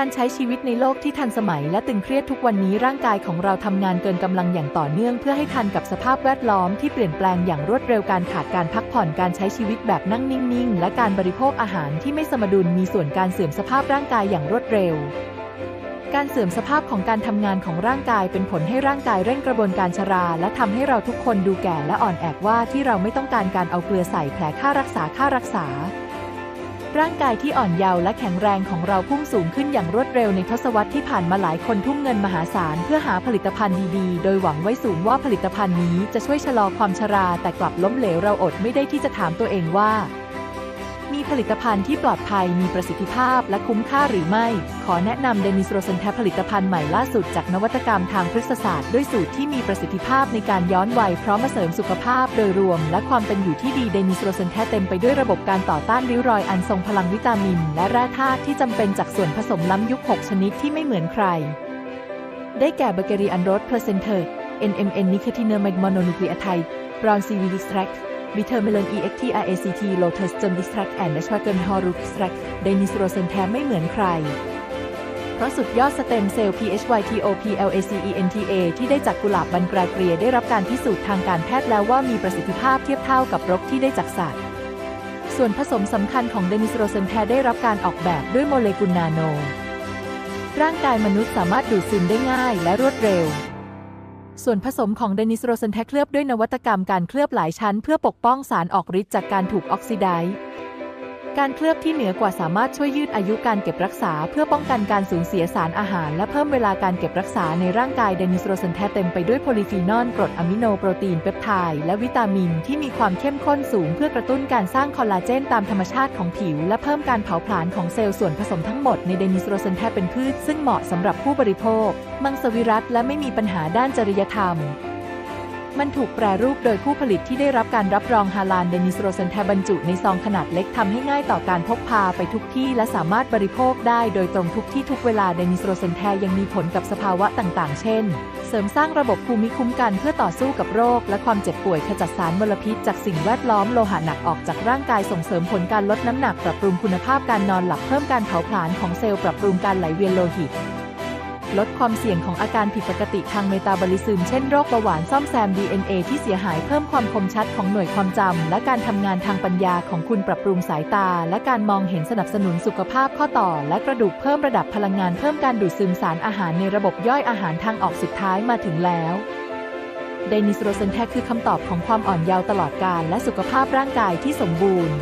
การใช้ชีวิตในโลกที่ทันสมัยและตึงเครียดทุกวันนี้ร่างกายของเราทำงานเกินกำลังอย่างต่อเนื่องเพื่อให้ทันกับสภาพแวดล้อมที่เปลี่ยนแปลงอย่างรวดเร็วการขาดการพักผ่อนการใช้ชีวิตแบบนั่งนิ่งๆ และการบริโภคอาหารที่ไม่สมดุลมีส่วนการเสื่อมสภาพร่างกายอย่างรวดเร็ว การเสื่อมสภาพของการทำงานของร่างกายเป็นผลให้ร่างกายเร่งกระบวนการชรา และทำให้เราทุกคนดูแก่และอ่อนแอว่าที่เราไม่ต้องการการเอาเกลือใส่แผลค่ารักษาค่ารักษา ร่างกายที่อ่อนเยาว์และแข็งแรงของเราพุ่งสูงขึ้นอย่างรวดเร็วในทศวรรษที่ผ่านมาหลายคนทุ่มเงินมหาศาลเพื่อหาผลิตภัณฑ์ดีๆ โดยหวังไว้สูงว่าผลิตภัณฑ์นี้จะช่วยชะลอความชราแต่กลับล้มเหลวเราอดไม่ได้ที่จะถามตัวเองว่า มีผลิตภัณฑ์ที่ปลอดภัยมีประสิทธิภาพและคุ้มค่าหรือไม่ ขอแนะนำเดนิสโรเซนแทผลิตภัณฑ์ใหม่ล่าสุดจากนวัตกรรมทางพฤกษศาสตร์ด้วยสูตรที่มีประสิทธิภาพในการย้อนวัยพร้อมมาเสริมสุขภาพโดยรวม และความเป็นอยู่ที่ดีเดนิสโรเซนแทเต็มไปด้วยระบบการต่อต้านริ้วรอยอันทรงพลังวิตามิน และแร่ธาตุที่จำเป็นจากส่วนผสมล้ำยุค 6 ชนิดที่ไม่เหมือนใคร ได้แก่เบเกอรีอันโรสเพลเซนเทอร์ NMN นิโคตินเนอร์ไมโมโนนูคลีอไทด์บรอนซีวีดิสแทรก บิเทอร์เมลอน EXTRACT Lotus Gem Distract and n a t u r a g n Horus Extract เดนิสโรเซนแทไม่เหมือนใคร เพราะสุดยอดสเต็มเซลล์ PHYTOPLACENTA ที่ได้จากกุหลาบบันกราเกรียได้รับการพิสูจน์ทางการแพทย์แล้วว่ามีประสิทธิภาพเทียบเท่ากับรกที่ได้จากสัตว์ ส่วนผสมสำคัญของเดนิสโรเซนแทได้รับการออกแบบด้วยโมเลกุลนาโน ร่างกายมนุษย์สามารถดูดซึมได้ง่ายและรวดเร็ว ส่วนผสมของเดนิสโรเซนแทเคลือบด้วยนวัตกรรมการเคลือบหลายชั้นเพื่อปกป้องสารออกฤทธิ์จากการถูกออกซิไดซ์ การเคลือบที่เหนือกว่าสามารถช่วยยืดอายุการเก็บรักษา เพื่อป้องกันการสูญเสียสารอาหาร และเพิ่มเวลาการเก็บรักษาในร่างกายเดนิสโรเซนแทเต็มไปด้วยโพลีฟีนอลกรดอะมิโนโปรตีนเปปไทด์และวิตามินที่มีความเข้มข้นสูง เพื่อกระตุ้นการสร้างคอลลาเจนตามธรรมชาติของผิว และเพิ่มการเผาผลาญของเซลล์ส่วนผสมทั้งหมดในเดนิสโรเซนแทเป็นพืชซึ่งเหมาะสำหรับผู้บริโภค มังสวิรัตและไม่มีปัญหาด้านจริยธรรม มันถูกแปรรูปโดยผู้ผลิตที่ได้รับการรับรองฮาลาลเดนิสโรเซนแทบรรจุในซองขนาดเล็กทำให้ง่ายต่อการพกพาไปทุกที่และสามารถบริโภคได้โดยตรงทุกที่ทุกเวลาเดนิสโรเซนแทยังมีผลกับสภาวะต่างๆ เช่น เสริมสร้างระบบภูมิคุ้มกันเพื่อต่อสู้กับโรค และความเจ็บป่วยขจัดสารมลพิษ จากสิ่งแวดล้อมโลหะหนักออกจากร่างกายส่งเสริมผลการลดน้ำหนักปรับปรุงคุณภาพการนอนหลับเพิ่มการเผาผลาญของเซลล์ปรับปรุงการไหลเวียนโลหิต ลดความเสี่ยงของอาการผิดปกติทางเมตาบอลิซึมเช่นโรคเบาหวานซ่อมแซม DNA ที่เสียหายเพิ่มความคมชัดของหน่วยความจำ และการทำงานทางปัญญาของคุณปรับปรุงสายตา และการมองเห็นสนับสนุนสุขภาพข้อต่อ และกระดูกเพิ่มระดับพลังงานเพิ่มการดูดซึมสารอาหารในระบบย่อยอาหารทางออกสุดท้ายมาถึงแล้วเดนิสโรเซนแทคือคำตอบของความอ่อนเยาว์ตลอดกาลและสุขภาพร่างกายที่สมบูรณ์